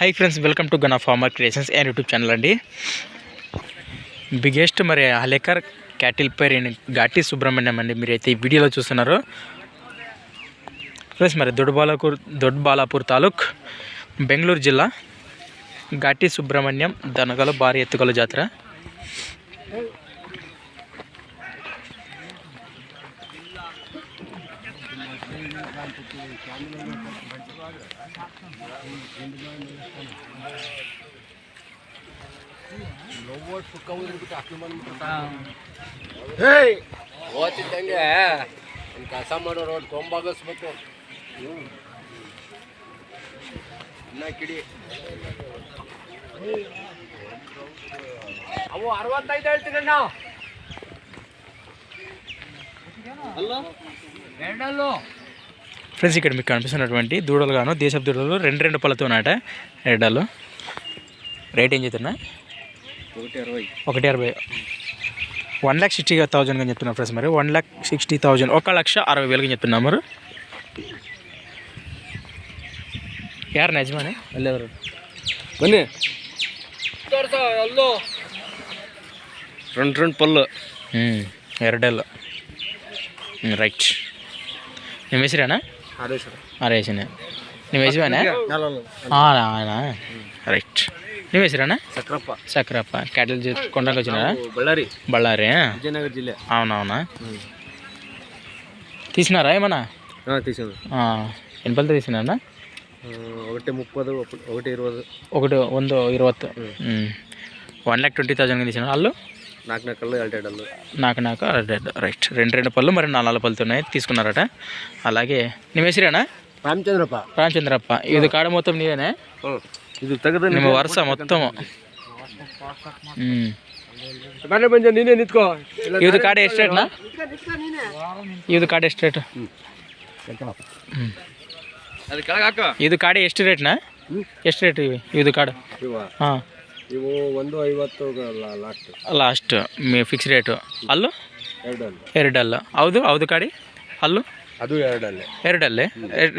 high friends welcome to gun farmer creations and YouTube channel అండి biggest మరి Hallikar cattle పేరు ఘాటి సుబ్రహ్మణ్యం అండి మీరైతే ఈ వీడియోలో చూస్తున్నారు ప్లస్ మరి దొడ్బాలాపూర్ దొడ్బాలాపూర్ తాలూక్ బెంగళూరు జిల్లా ఘాటి సుబ్రహ్మణ్యం దనగల భారీ ఎత్తుగల జాతర ನೋವು ಒಂದು ಕೆಲಸ ಮಾಡೋ ರೋಡ್ ಕೊಂಬಾಗಿಸ್ಬೇಕು ಇನ್ನ ಕಿಡಿ ಅವು ಅರವತ್ತೈದು ಹೇಳ್ತೀನಿ ನಾವು ఫ్రెండ్స్ ఇక్కడ మీకు కనిపిస్తున్నటువంటి దూడలు గాను దేశపు దూడలు రెండు రెండు పళ్ళతో ఉన్నాయట రెడ్డాలు రేట్ ఏం చెప్తున్నా ఒకటి అరవై వన్ ల్యాక్ సిక్స్టీ థౌజండ్ అని చెప్తున్నాం ఫ్రెండ్స్ మరి వన్ ల్యాక్ సిక్స్టీ థౌజండ్ ఒక లక్ష అరవై వేలుగా చెప్తున్నా మరి యారు నిజమానే వెళ్ళేవారు రెండు రెండు పళ్ళు ఎరడెల్లో రైట్ నేను వేసిరానా ఆరేసిన నువ్వు వేసివానా రైట్ నువ్వు సక్రప్ప సక్రప్ప క్యాటల్ కొండకు వచ్చినారా బళ్ళారి బళ్ళారి విజయనగర్ జిల్లా అవునవునా తీసినారా ఏమన్నా తీసాను ఎన్నిపల్తో తీసినా ఒకటి ముప్పై ఒకటి ఇరవై ఒకటి వంద ఇరవై వన్ ల్యాక్ ట్వంటీ థౌసండ్ తీసిన వాళ్ళు నాకు నాకు రైట్ రెండు రెండు పళ్ళు మరి నాలుగు నాలుగు ఉన్నాయి తీసుకున్నారట అలాగే నిమేశ్వరేనా రామచంద్రప్ప రామచంద్రప్ప ఇది కాడ మొత్తం నీవేనా ఇది తగ్గదు నిమ్మ వరుస మొత్తం నేనే ఇది కాడ ఎస్టేట్నా ఇది కాడ ఎస్టేట్ ఇది కాడ ఎస్ట్ రేట్నా రేట్ ఇవి ఇది కాడ ಇವು ಒಂದು ಐವತ್ತು ಲಾಸ್ಟ್ ಲಾಸ್ಟ್ ಮೇ ಫಿಕ್ಸ್ ರೇಟು ಅಲ್ಲು ಎರಡಲ್ಲ ಎರಡಲ್ಲ ಹೌದು ಹೌದು ಕಾಡಿ ಅಲ್ಲು ಅದು ಎರಡಲ್ಲೇ ಎರಡಲ್ಲೇ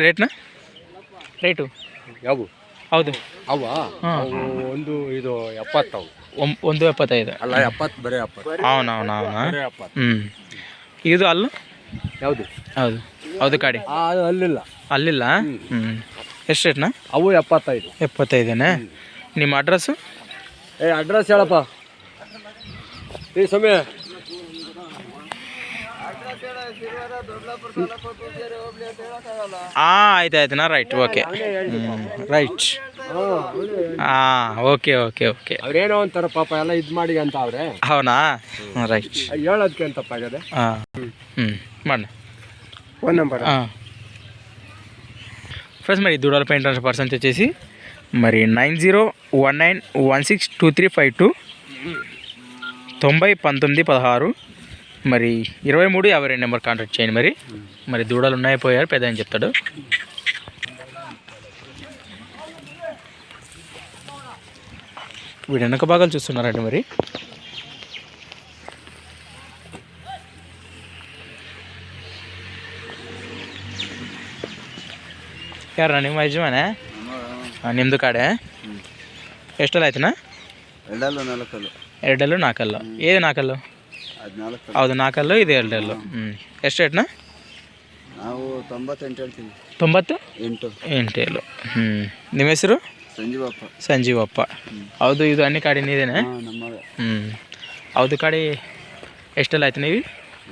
ರೇಟ್ನ ರೇಟು ಯಾವು ಹೌದು ಅವ ಒಂದು ಇದು ಎಪ್ಪತ್ತವು ಒಂದು ಎಪ್ಪತ್ತೈದು ಅಲ್ಲ ಎಪ್ಪತ್ತು ಬರೀ ಎಪ್ಪತ್ತು ಅವನು ಅವನು ಹ್ಞೂ ಇದು ಅಲ್ಲು ಯಾವುದು ಹೌದು ಹೌದು ಕಾಡಿ ಅಲ್ಲಿಲ್ಲ ಅಲ್ಲಿಲ್ಲ ಹ್ಞೂ ಎಷ್ಟು ರೇಟ್ನಾ ಅವು ಎಪ್ಪತ್ತೈದು ಎಪ್ಪತ್ತೈದೇನೆ ನಿಮ್ಮ ಅಡ್ರೆಸ್ಸು ಏ ಅಡ್ರೆಸ್ ಹೇಳಪ್ಪ ಏ ಸಮಯ ಹಾಂ ಆಯ್ತು ಆಯ್ತು ನಾ ರೈಟ್ ಓಕೆ ರೈಟ್ ಹಾಂ ಓಕೆ ಓಕೆ ಓಕೆ ಅವ್ರೇನೋ ಅಂತಾರ ಪಾಪ ಎಲ್ಲ ಇದು ಮಾಡಿ ಅಂತ ಅವ್ರೆ ಅವನಾ ರೈಟ್ ಹೇಳೋದಕ್ಕೆ ಅಂತ ತಪ್ಪಾಗದೆ ಹಾಂ ಹ್ಞೂ ಮಾಡಿ ಫೋನ್ ನಂಬರ್ ಹಾಂ ఫ్రెండ్స్ మరి దూరాల పైన ట్రాన్స్ఫర్ పర్సెంట్ వచ్చేసి మరి nine zero one nine one six two three five two తొంభై పంతొమ్మిది పదహారు మరి ఇరవై మూడు యాభై రెండు నెంబర్ కాంటాక్ట్ చేయండి మరి మరి దూడలు ఉన్నాయి పోయారు పెద్ద అని చెప్తాడు వీడు వెనక భాగాలు చూస్తున్నారండి మరి ಯಾರು ನಿಮ್ಮ ಯಜಮಾನ నిందుకాడే ಎಷ್ಟಲ್ಲ ಆಯ್ತನಾ ಎರಡಲ್ಲು ನಾಲ್ಕಲ್ಲು ಎರಡಲ್ಲು ನಾಲ್ಕಲ್ಲು ಏನು ನಾಲ್ಕಲ್ಲು ಹೌದು ನಾಲ್ಕಲ್ಲು ಇದು ಎರಡಲ್ಲು ಹ್ಞೂ ಎಷ್ಟು ರೇಟ್ನಾ ನಾವು ತೊಂಬತ್ತೆಂಟು ಹೇಳ್ತೀವಿ ತೊಂಬತ್ತು ಎಂಟು ಎಲ್ಲು ಹ್ಞೂ ನಿಮ್ಮ ಹೆಸರು ಸಂಜೀವಪ್ಪ ಸಂಜೀವಪ್ಪ ಹೌದು ಇದು ಅನ್ನಿ ಕಾಡಿನ ಇದೇನೆ ನಮ್ಮ ಹ್ಞೂ ಹೌದು ಕಾಡಿ ಎಷ್ಟೆಲ್ಲ ಆಯ್ತು ನೀವು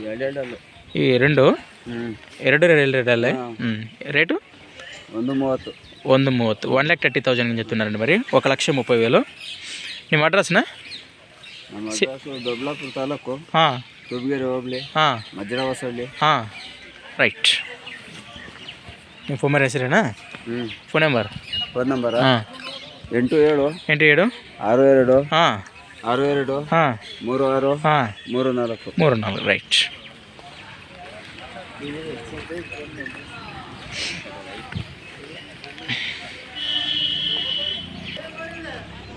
ಎರಡೆರಡಲ್ಲು ಈ ಎರಡು ಹ್ಞೂ ಎರಡು ಎರಡೆರಡಲ್ಲೇ ಹ್ಞೂ ರೇಟು ಒಂದು ಮೂವತ್ತು ಒಂದು ಮೂವತ್ತು ಒನ್ ಲ್ಯಾಕ್ థర్టీ ತೌಸಂಡ್ అని చెప్తున్నారండి మరి ఒక లక్ష ముప్పై ನಿಮ್ಮ ಅಡ್ರೆಸ್ನ ದೊಡ್ಡಲಾಪುರ ತಾಲೂಕು ಹಾಂ ತುಮಗೇರಿ ಹೋಬಳಿ ಹಾಂ ಮಜ್ರವಾಸಳ್ಳಿ ಹಾಂ ರೈಟ್ ನಿಮ್ಮ ಫೋನ್ ನಂಬರ್ ಹೆಸರೇನಾ ಹ್ಞೂ ಫೋನ್ ನಂಬರ್ ಫೋನ್ ನಂಬರ್ ಹಾಂ ಎಂಟು ಏಳು ಎಂಟು ಏಳು ಆರು ಎರಡು ಹಾಂ ಆರು ಎರಡು ಹಾಂ ಮೂರು ಆರು ಹಾಂ ಮೂರು ನಾಲ್ಕು ಮೂರು ನಾಲ್ಕು ರೈಟ್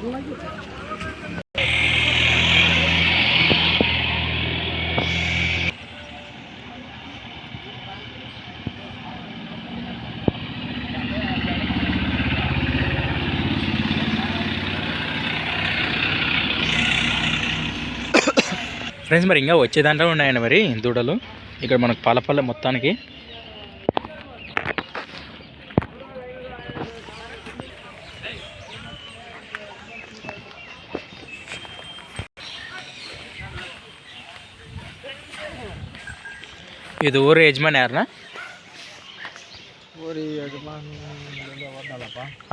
ఫ్రెండ్స్ మరి ఇంకా వచ్చే దాంట్లో ఉన్నాయండి మరి దూడలు ఇక్కడ మనకు పాలపల్లె మొత్తానికి ಇದು ಊರ ಯಜಮಾನ್ ಯಾರನ್ನ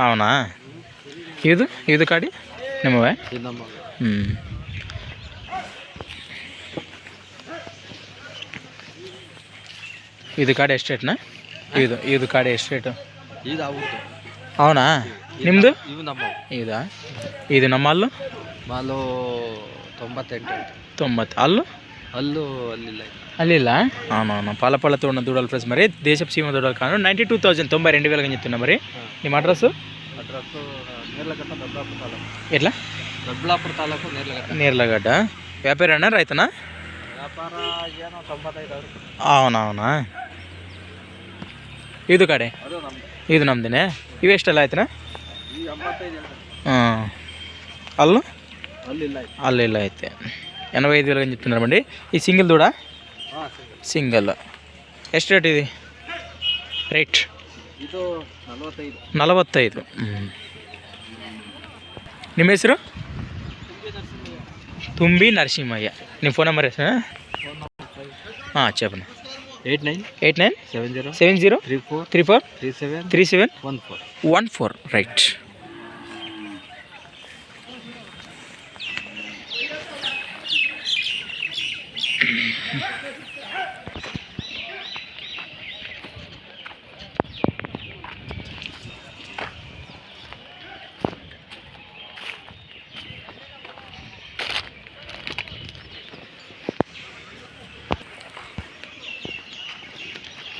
ಅವನಾ ಇದು ಇದು ಕಾಡಿ ನಿಮ್ಮವೇ ಹ್ಞೂ ಇದು ಕಾಡಿ ಎಸ್ಟೇಟ್ನಾ ಇದು ಇದು ಕಾಡಿ ಎಸ್ಟೇಟು ಅವನಾ ನಿಮ್ದು ಇದಾ ಇದು ನಮ್ಮ ಅಲ್ಲು ಮಾಲು ತೊಂಬತ್ತೆಂಟು ತೊಂಬತ್ತು ಅಲ್ಲು ಅಲ್ಲೂ ಅಲ್ಲಿಲ್ಲ అల్లిలా అవునవును పాలపళ్ళతో ఉన్న దూడల ప్రైస్ మరి దేశపు సీమ దూడలు కాను నైంటీ టూ థౌజండ్ తొంభై రెండు వేలకు చెప్తున్నా మరి ನಿಮ್ಮ అడ్రస్ ಅಡ್ರೆಸ್ ನೇರ್ಲಘಟ್ಟ ದೊಡ್ಡಾಪುರ ತಾಲೂಕು ఎట్లా ದೊಡ್ಡಾಪುರ ತಾಲೂಕು ನೇರ್ಲಘಟ್ಟ నేర్లగడ్డ వ్యాపారనా రైతనా ವ್ಯಾಪಾರ ಏನೋ ತೊಂಬತ್ತೈದು ಅವ್ರು అవునవునా ಇದು ಕಡೆ ಅದು ನಮ್ದು ಇದು ನಮ್ದೇನೆ ಇವೆಷ್ಟೆಲ್ಲ ಆಯ್ತನಾ ಈ ಎಂಬತ್ತೈದು ಹಾಂ ಅಲ್ಲೂ ಅಲ್ಲಿಲ್ಲ ಅಲ್ಲಿ ಇಲ್ಲ ಐತೆ ఎనభై ఐదు వేలు అని అండి ఈ సింగిల్ దూడ సింగిల్ ఎస్ట్ రేట్ ఇది రైట్ నలభత్తైదు ನಿಮ್ಮ తుంబి నరసింహయ్య ನಿಮ್ಮ ఫోన్ నెంబర్ చెప్పండి eight nine eight nine seven zero seven zero three four three four three seven three seven one four one four right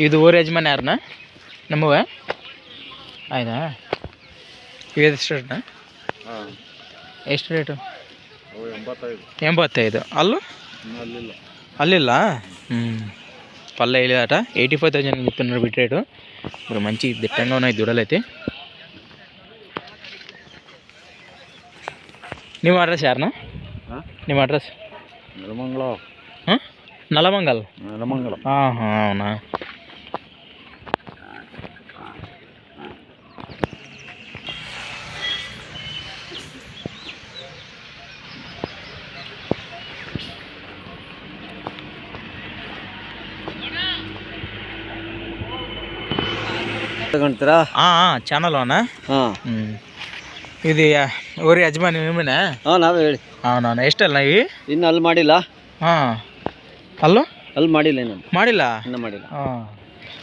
ಇದು ಊರ ಯಜಮಾನ ಯಾರನ್ನ ನಮ್ಮವ ಆಯ್ತಾ ಎಷ್ಟು ರೇಟ್ನ ಎಷ್ಟು ರೇಟು ಎಂಬತ್ತೈದು ಅಲ್ಲೂ అల్లిల్లా పల్లె వెళ్ళేదట ఎయిటీ ఫైవ్ థౌజండ్ చెప్తున్నారు బిట్ రేటు ఇప్పుడు మంచి దిట్టంగా ఉన్నాయి దూడలు అయితే నీ అడ్రస్ యారనా నీ అడ్రస్ నలమంగళ నలమంగల్ నలమంగళ అవునా ತಗೊಂತೀರಾ ಹಾಂ ಚಾನಲ್ ಹಾಂ ಇದು ಇವ್ರಿ ಯಜಮಾನಿ ನಿಮ್ಮನೆ ನಾವೇ ಹೇಳಿ ನಾನು ಎಷ್ಟಲ್ಲ ನಾವಿ ಇನ್ನು ಅಲ್ಲಿ ಮಾಡಿಲ್ಲ ಹಾಂ ಅಲ್ಲೋ ಅಲ್ಲಿ ಮಾಡಿಲ್ಲ ಮಾಡಿಲ್ಲ ಇನ್ನು ಮಾಡಿಲ್ಲ ಹಾಂ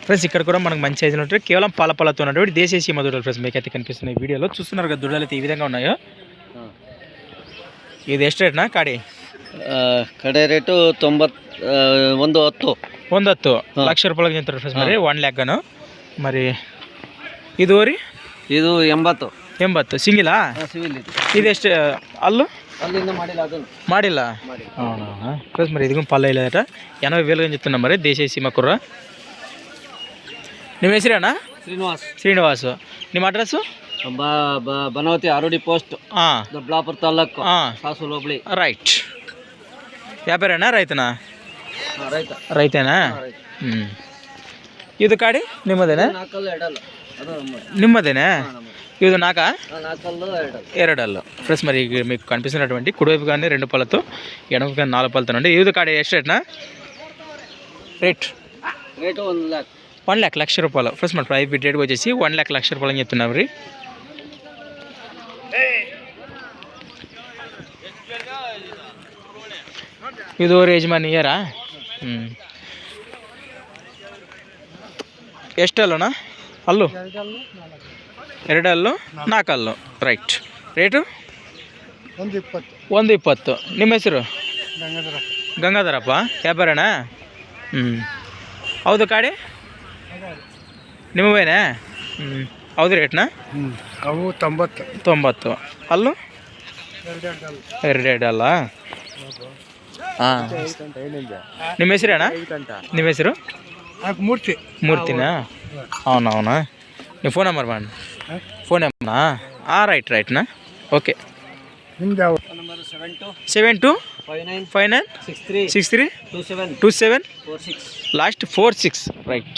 ఫ్రెండ్స్ ఇక్కడ కూడా మనకు మంచి సైజులు ఉంటాయి కేవలం పాల పాలతో ఉన్నటువంటి దేశీయ మధురాలు ಫ್ರೆಸ್ మీకు అయితే కనిపిస్తున్నాయి వీడియోలో చూస్తున్నారు కదా దుడలు ಇದು ಎಷ್ಟು ರೇಟ್ನಾ ಕಾಡಿ ಕಡೆ ರೇಟು ತೊಂಬತ್ತು ಒಂದು ಹತ್ತು ಒಂದು ಹತ್ತು ಲಕ್ಷ ರೂಪಾಯಿ ಫ್ರೆಂಡ್ಸ್ ಒನ್ ಮರಿ ಇದು ರೀ ಇದು ಎಂಬತ್ತು ಎಂಬತ್ತು ಸಿಂಗಿಲಾ ಸಿವಿಲ್ ಇದು ಇದೆಷ್ಟು ಅಲ್ಲು ಮಾಡಿಲ್ಲ ಮರಿ ಇದಕ್ಕೂ ಪಲ್ಲ ಇಲ್ಲ ಏನೋ ఇదిగో ನಮ್ಮ ರೀ ఎనభై వేలుగా ನಿಮ್ಮ మరి ಅಣ್ಣ మకుర్ర ನಿಮ್ಮ ಶ್ರೀನಿವಾಸ್ ಶ್ರೀನಿವಾಸು ನಿಮ್ಮ ಅಡ್ರೆಸ್ಸು ಬನವತಿ ಬ- ಆರೋಡಿ ಪೋಸ್ಟ್ ಹಾಂ ದೊಡ್ಡಾಪುರ ತಾಲೂಕು ಹಾಂ ಹೋಬಳಿ ರೈಟ್ ವ್ಯಾಪಾರನಾ ರೈತನಾ ರೈತ ರೈತೇನಾ ಹ್ಞೂ ಇದು ಕಾಡಿ ನಿಮ್ಮದೇನಾ నిమ్మదేనా ఇది నాకా ಎರಡಲ್ಲು ఫ్రెస్ మరి మీకు కనిపిస్తున్నటువంటి కుడివైపు కానీ రెండు పళ్ళతో ఎడవ కానీ నాలుగు పళ్ళతో అండి ఇది కాడ ఎస్టేట్నా rate rate one lakh one lakh లక్ష రూపాయలు ఫ్రెస్ మరి ప్రైవ్ బిట్ రేట్ వచ్చేసి వన్ ల్యాక్ లక్ష రూపాయలు అని చెప్తున్నారు మరి ఇది ఓ రేజ్ మన ఇయరా ఎస్టేలోనా ಅಲ್ಲು ಎರಡು ಅಲ್ಲು ನಾಲ್ಕು ಅಲ್ಲು ರೈಟ್ ರೇಟು ಒಂದು ಇಪ್ಪತ್ತು ಒಂದು ಇಪ್ಪತ್ತು ನಿಮ್ಮ ಹೆಸರು ಗಂಗಾಧರ ಗಂಗಾಧರಪ್ಪ ವ್ಯಾಪಾರಣ ಹ್ಞೂ ಹೌದು ಕಾಡಿ ನಿಮ್ಮವೇನೆ ಹ್ಞೂ ಹೌದು ರೇಟ್ನ ಹ್ಞೂ ಅವು ತೊಂಬತ್ತು ತೊಂಬತ್ತು ಅಲ್ಲು ಎರಡೆರಡು ಅಲ್ಲ ಹಾಂ ನಿಮ್ಮ ಹೆಸರು ಅಣ್ಣ ನಿಮ್ಮ ಹೆಸರು ಮೂರ್ತಿ ಮೂರ್ತಿನಾ ಅವನವನಾ ನೀವು ಫೋನ್ ನಂಬರ್ ಮಾಡಿ ಬೋನ್ ನಂಬರ್ನಾ ರೈಟ್ ರೈಟ್ನಾ ಓಕೆ ನಿಮ್ದು ಯಾವ number seven two seven two five nine five nine six three six three two seven two seven four six last four six right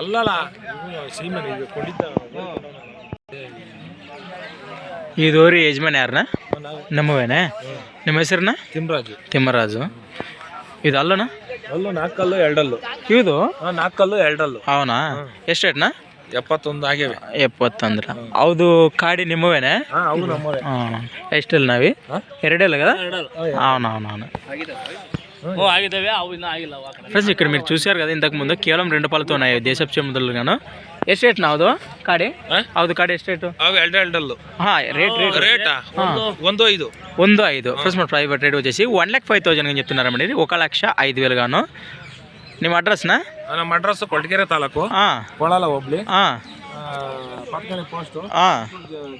ಅಲ್ಲಲ್ಲ ಸೀಮನ್ ಈಗ ಈ ದೋರಿ ಯಜಮಾನ್ ಯಾರನ್ನ ನಮ್ಮವೇನೆ ನಿಮ್ಮ ಹೆಸರನ್ನ ತಿಮ್ಮರಾಜು ತಿಮ್ಮರಾಜು ಇದು ಅಲ್ಲಣ್ಣ ಅಲ್ಲೂ ನಾಲ್ಕಲ್ಲು ಎರಡಲ್ಲು ಇದು ನಾಲ್ಕಲ್ಲು ಎರಡಲ್ಲು ಅವನಾ ಎಷ್ಟೇಟ್ನಾ ಎಪ್ಪತ್ತೊಂದು ಆಗ್ಯಾವೆ ಎಪ್ಪತ್ತಂದ್ರ ಹೌದು ಕಾಡಿ ನಿಮ್ಮವೇನೆ ಎಷ್ಟೆಲ್ಲ ನಾವಿ ಎರಡೇಲ್ಲ కదా అవును అవును అవును ఫ్రెండ్స్ ఇక్కడ మీరు చూశారు కదా ఇంతకు ముందు కేవలం రెండు పళ్ళతో ఉన్నాయి దేశపు చెముదలు గాను ఎస్టేట్ నావదు కాడి అవుదు కాడి ఎస్టేట్ ఎల్డ ఎల్డల్లు రేట్ రేట్ రేట్ ಒಂದು ಐದು ಒಂದು ಐದು ಫ್ರೆಂಡ್ಸ್ మన ప్రైవేట్ రేట్ వచ్చేసి వన్ ల్యాక్ ఫైవ్ థౌజండ్ అని చెప్తున్నారండి ఒక లక్ష ఐదు వేలు గాను ನಿಮ್ಮ ಅಡ್ರೆಸ್ನಾ ನಮ್ಮ ಅಡ್ರೆಸ್ ಕೊಳಗೆರೆ ತಾಲೂಕು ಕೊಳಲ ಹೋಬ್ಳಿ ಪಕ್ಕದಲ್ಲಿ ಪೋಸ್ಟು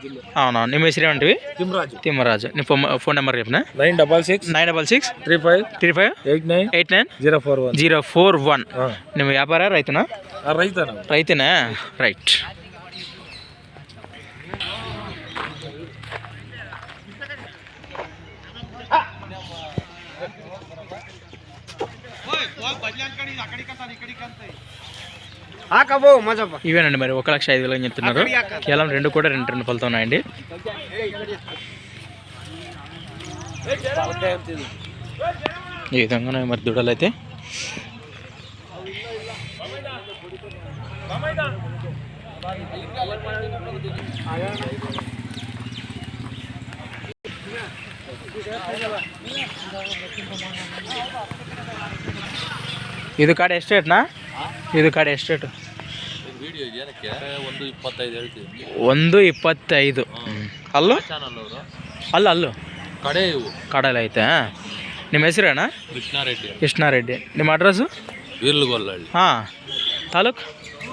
ಜಿಲ್ಲೆ అవునా ನಿಮ್ಮ ಹೆಸರು ಏಂಟಿವಿ ತಿಮ್ಮರಾಜು ತಿಮ್ಮರಾಜು ನಿಮ್ಮ phone phone number ರೇಪನ nine double six nine double six three five three five eight nine eight nine zero four one zero four one ನಿಮ್ಮ ವ್ಯಾಪಾರ ರೈತನಾ ರೈತನ ರೈತನಾ ರೈಟ್ ఇవేనండి మరి ఒక లక్ష ఐదు వేలు చెప్తున్నారు కేవలం రెండు కూడా రెండు రెండు పళ్ళతో ఉన్నాయండి ఈ విధంగా మరి దూడలు అయితే ఇది కాడ ఎస్టేట్నా ಇದು ಕಡೆ ಎಷ್ಟು ಒಂದು ಇಪ್ಪತ್ತೈದು ಅಲ್ಲು ಅಲ್ಲ ಅಲ್ಲು ಕಡೆ ಇವು ಕಡಲೆ ಐತೆ ನಿಮ್ಮ ಹೆಸರೇಣ ಕೃಷ್ಣಾರೆಡ್ಡಿ ಕೃಷ್ಣಾರೆಡ್ಡಿ ನಿಮ್ಮ ಅಡ್ರೆಸ್ಸು ವೀರ್ಲುಗೊಲ್ಲಹಳ್ಳಿ ಹಾಂ ತಾಲೂಕು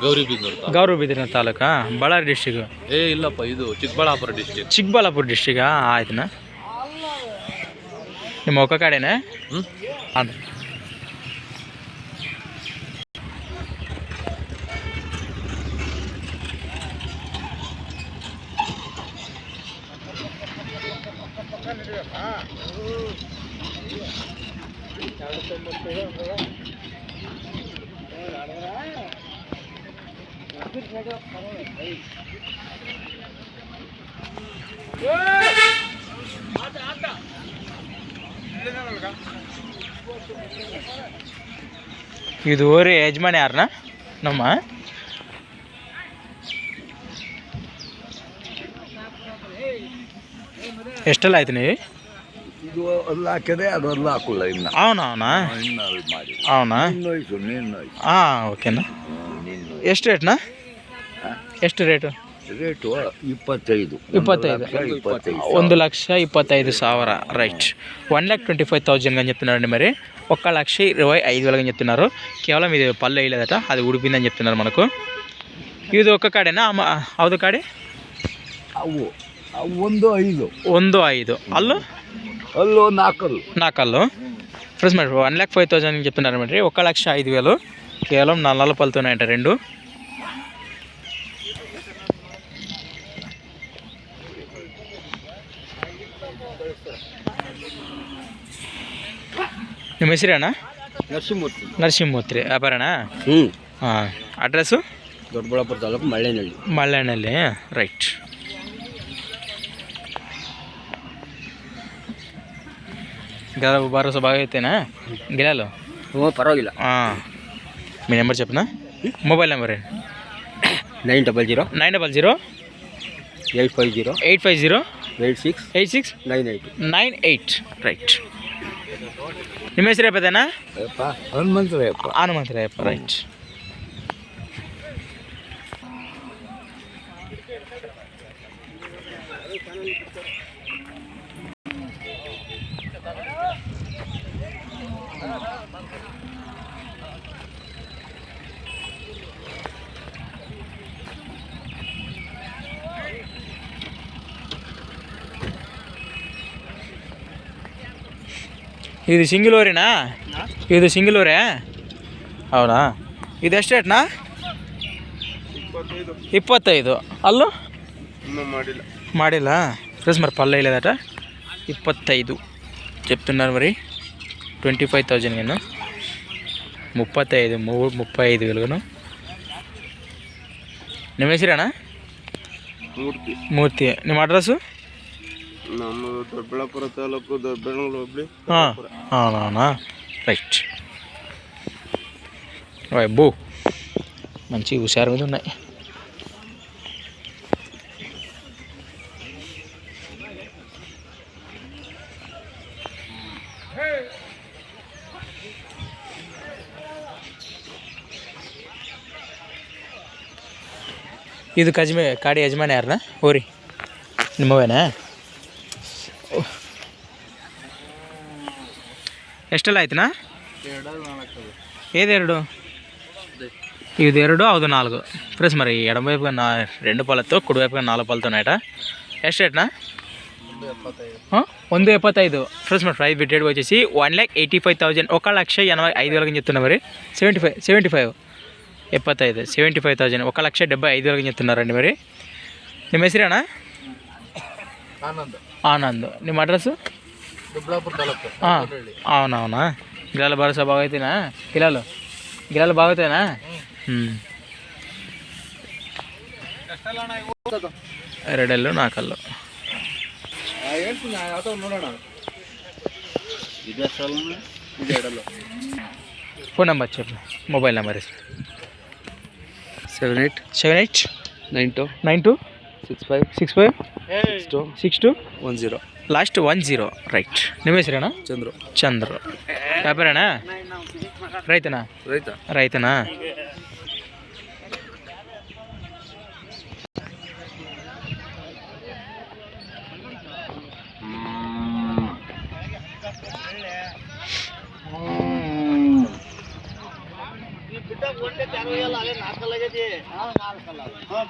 ಗೌರಿ ಗೌರಿಬಿದನೂರು ತಾಲೂಕಾ ಬಳ್ಳಾರಿ ಡಿಸ್ಟಿಕ್ ಏ ಇಲ್ಲಪ್ಪ ಇದು ಚಿಕ್ಕಬಳ್ಳಾಪುರ ಡಿಸ್ಟಿಕ್ ಚಿಕ್ಕಬಳ್ಳಾಪುರ ಡಿಸ್ಟಿಕ್ ಆಯ್ತನಾ ನಿಮ್ಮ ಒಕ್ಕ ಕಡೆನೇ ಹ್ಞೂ ಅಂದ್ರೆ ಇದು ಊರಿ ಯಜಮಾನ ಯಾರನ್ನ ನಮ್ಮ ಎಷ್ಟೆಲ್ಲ ಆಯ್ತು ನೀವು ಇದು ಅವನಾ ಓಕೆನಾ ಎಷ್ಟು ರೇಟ್ನಾ ಎಷ್ಟು ರೇಟು ರೇಟು ಇಪ್ಪತ್ತೈದು ಇಪ್ಪತ್ತೈದು ಇಪ್ಪತ್ತೈದು ಒಂದು లక్ష ఇప్పత్తైదు right one lakh twenty five thousand అని చెప్తున్నారండి మరి ఒక లక్ష ఇరవై ఐదు వేలకి చెప్తున్నారు కేవలం ఇది పళ్ళు వేయలేదట అది ఉడిపిందని చెప్తున్నారు మనకు ఇది ఒక్క కాడేనా అవుదు కాడే ఒందో ఐదు ఒందో ఐదు అల్లు హలో నాకల్ నాకల్ ఫ్రెండ్స్ మరి వన్ ల్యాక్ ఫైవ్ థౌసండ్ అని చెప్తున్నారు మేడం ఒక లక్ష ఐదు వేలు కేవలం నల్లలు పలుతున్నాయంట రెండు మెసిరేనా నరసింహమూర్తి నరసింహమూర్తి అపారేనా అడ్రస్ దొడ్డబుళాపురం తాలూకు మళ్ళీ మళ్ళేనల్లి రైట్ ಗದ ಬಾರೋ బాగా ಐತೆನಾ ಗಿಲಾಲು ಹ್ಞೂ మీ నెంబర్ చెప్పనా mobile number nine double zero nine double zero eight five zero eight five zero eight six eight six nine eight nine eight right ನಿಮ್ಮ ಹೆಸರು ಯಾಪದೇನಾ ಹನುಮಂತರಾಯಪ್ಪ ಹನುಮಂತರಾಯಪ್ಪ ರೈಟ್ Thank ಇದು ಓರಿನಾ ಇದು ಸಿಂಗಲ್ ಊರೇ ಹೌದಾ ಇದು ರೇಟ್ನಾ ಇಪ್ಪತ್ತೈದು ಅಲ್ಲೂ ಮಾಡಿಲ್ಲ ಮಾಡಿಲ್ಲ ಫ್ರೆಸ್ ಮರ ಇಲ್ಲ ಇಲ್ಲದಾ ಇಪ್ಪತ್ತೈದು ಚಪ್ತ ಬರೀ ಟ್ವೆಂಟಿ ಫೈವ್ ತೌಸಂಡ್ಗೇನು ಮುಪ್ಪತ್ತೈದು ಮೂಪ್ಪೈದುಗನು ನೀವು ನಿಮ್ಮ ಮೂರ್ತಿ ಮೂರ್ತಿ ನಿಮ್ಮ ಅಡ್ರೆಸ್ಸು ನಮ್ಮ ದೊಡ್ಡಬಳ್ಳಾಪುರ ತಾಲೂಕು ದೊಡ್ಡಬಳ್ಳಾಪುರ ಇದು ಕಜ್ಮೆ ಕಾಡಿ ಯಜಮಾನ ಯಾರನ್ನ ಓರಿ ನಿಮ್ಮವೇನಾ ಎಷ್ಟೆಲ್ಲ ಆಯ್ತನಾ ఏదేరుడు ఇది ఎరడు అవుదు నాలుగు ఫ్రెండ్స్ మరి ఎడమవైపుగా నా రెండు పళ్ళతో కుడివైపుగా నాలుగు పళ్ళతోనట ఎస్ట్ రేట్నా వంద ఐదు ఫ్రెండ్స్ మరి ఫ్రై బిడ్డేడ్ వచ్చేసి one lakh eighty five thousand ఒక లక్ష ఎనభై ఐదు వేలకి చెప్తున్నా మరి సెవెంటీ ఫైవ్ సెవెంటీ ఫైవ్ ఎప్పత్తైదు సెవెంటీ ఫైవ్ థౌజండ్ ఒక లక్ష డెబ్బై ఐదు వేలకి చెప్తున్నారండి మరి ನಿಮ್ಮ ಹೆಸರೇನಾ ఆనంద్ ಆನಂದ್ ನಿಮ್ಮ ಅಡ್ರೆಸ್ಸು అవునవునా గిలాలు భరోసా బాగా అయితేనా గిలాలు గిలాలు బాగా అవుతాయినా రెడల్లు నా కళ్ళు ఫోన్ నెంబర్ చెప్పు mobile number seven eight seven eight nine two nine two six five six five six two six two one zero last one zero right ನಿಮ್ಮ ಹೆಸರೇಣ ಚಂದ್ರು ಚಂದ್ರು ವ್ಯಾಪಾರಣ ರೈತನಾ ರೈತ ರೈತನಾ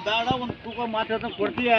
ಬೇಡ ಒಂದು ತೂಕ ಮಾತಾಡ್ತಾ ಕೊಡ್ತೀಯಾ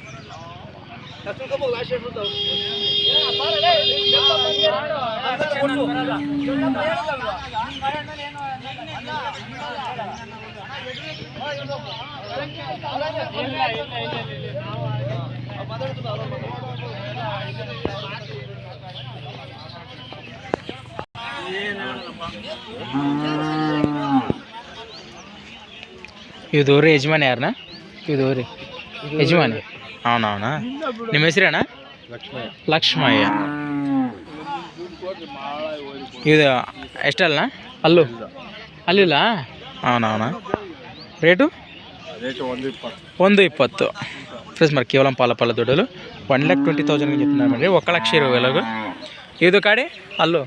ಇದವ್ರಿ ಯಜಮಾನ ಯಾರನ್ನ ಇದವ್ರಿ ಯಜಮಾನಿ అవునవునా ನಿಮ್ಮ ಹೆಸರೇಣ ಲಕ್ಷ್ಮಯ್ಯ ಇದು ಎಷ್ಟಲ್ಲ ಅಲ್ಲೂ ಅಲ್ಲಿಲ್ಲ అవునవునా రేటు వంద ఇప్పత్తు ఫ్రెండ్స్ మరి కేవలం పాల పాల దొడ్డలు వన్ ల్యాక్ ట్వంటీ థౌజండ్ చెప్తున్నామండి ఒక లక్ష ఇరవై వేలకు ఇది కాడి అల్లు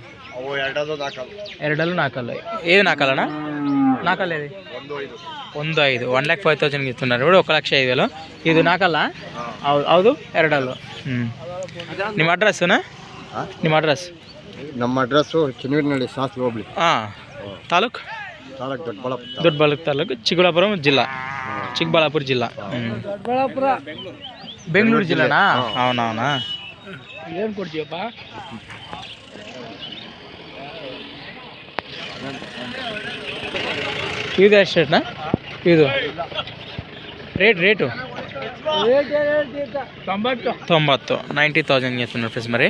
ఎరడలు నాకల్లు ఏది నాకలనా నాకలేది ಒಂದು ಐದು ಒನ್ ಲ್ಯಾಕ್ ಫೈವ್ ತೌಸಂಡ್ ಇತ್ತು ಬಿಡು ಒಂದು ಲಕ್ಷ ಐದು ಇದು ನಾಲ್ಕಲ್ಲ ಹೌದು ಹೌದು ಎರಡಲ್ಲು ಹ್ಞೂ ನಿಮ್ಮ ಅಡ್ರೆಸ್ಸುನಾ ನಿಮ್ಮ ಅಡ್ರೆಸ್ ನಮ್ಮ ಅಡ್ರೆಸ್ಸು ಚಿನ್ನೂರಿನಲ್ಲಿ ಶಾಸ್ತ್ರಿ ಹೋಗ್ಲಿ ಹಾಂ ತಾಲೂಕು ತಾಲೂಕು ದೊಡ್ಡಬಳ್ಳಾಪುರ ತಾಲೂಕು ಚಿಕ್ಕಬಳ್ಳಾಪುರ ಜಿಲ್ಲಾ ಚಿಕ್ಕಬಳ್ಳಾಪುರ ಜಿಲ್ಲಾ ಹ್ಞೂ ಬೆಂಗಳೂರು ಜಿಲ್ಲಾನಾ ಅವನವನಾ ಏನು ಕೊಡ್ತೀಯಪ್ಪ ఇది ఎస్టేట్నా ರೇಟ್ನಾ rate rate rate ninety thousand చేస్తున్నారు ఫ్రెండ్స్ మరి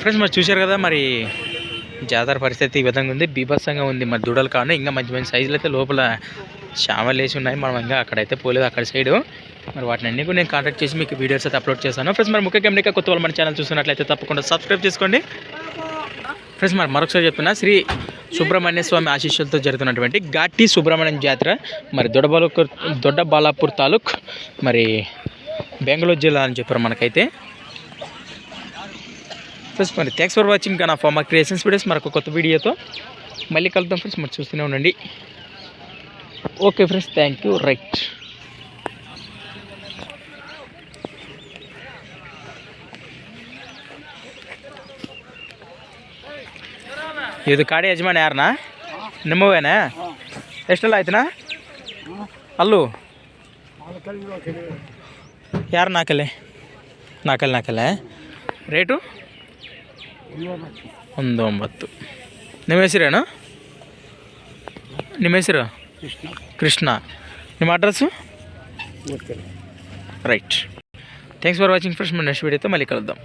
ఫ్రెండ్స్ మరి చూశారు కదా మరి జాతర పరిస్థితి ఈ విధంగా ఉంది బీభత్సంగా ఉంది మరి దూడలు కానీ ఇంకా మంచి మంచి సైజులు అయితే లోపల చావలు వేసి ఉన్నాయి మనం ఇంకా అక్కడైతే పోలేదు అక్కడ సైడు మరి వాటిని అన్ని కూడా నేను కాంటాక్ట్ చేసి మీకు వీడియోస్ అయితే అప్లోడ్ చేశాను ఫ్రెండ్స్ మరి ముఖ్యంగా మీకు కొత్త వాళ్ళు మన ఛానల్ చూస్తున్నట్లయితే తప్పకుండా సబ్స్క్రైబ్ చేసుకోండి ఫ్రెండ్స్ మరి మరొకసారి చెప్తున్నా శ్రీ సుబ్రహ్మణ్య స్వామి ఆశీస్సులతో జరుగుతున్నటువంటి ఘాటి సుబ్రహ్మణ్యం జాతర మరి దొడ్డబాలపూర్ దొడ్డబాలాపూర్ తాలూక్ మరి బెంగళూరు జిల్లా అని చెప్పారు మనకైతే ఫ్రెండ్స్ మరి థ్యాంక్స్ ఫర్ వాచింగ్ నా ఫార్మా క్రియేషన్స్ వీడియోస్ ఒక కొత్త వీడియోతో మళ్ళీ కలుద్దాం ఫ్రెండ్స్ మరి చూస్తూనే ఉండండి okay friends thank you right ಇದು ಕಾಡಿ ಯಜಮಾನ ಯಾರನಾ ನಿಮ್ಮವೇನಾ ಎಷ್ಟೆಲ್ಲ ಆಯ್ತನಾ ಅಲ್ಲೂ ಯಾರು ನಾಲ್ಕಲೆ ನಾಲ್ಕಲೆ ನಾಲ್ಕಲೆ ರೇಟು ಒಂದು ಒಂಬತ್ತು ನಿಮ್ಮ ಹೆಸರೇನು ನಿಮ್ಮ ಹೆಸರು కృష్ణ మేము address right thanks for watching friends మన నెక్స్ట్ వీడియోతో మళ్ళీ కలుద్దాం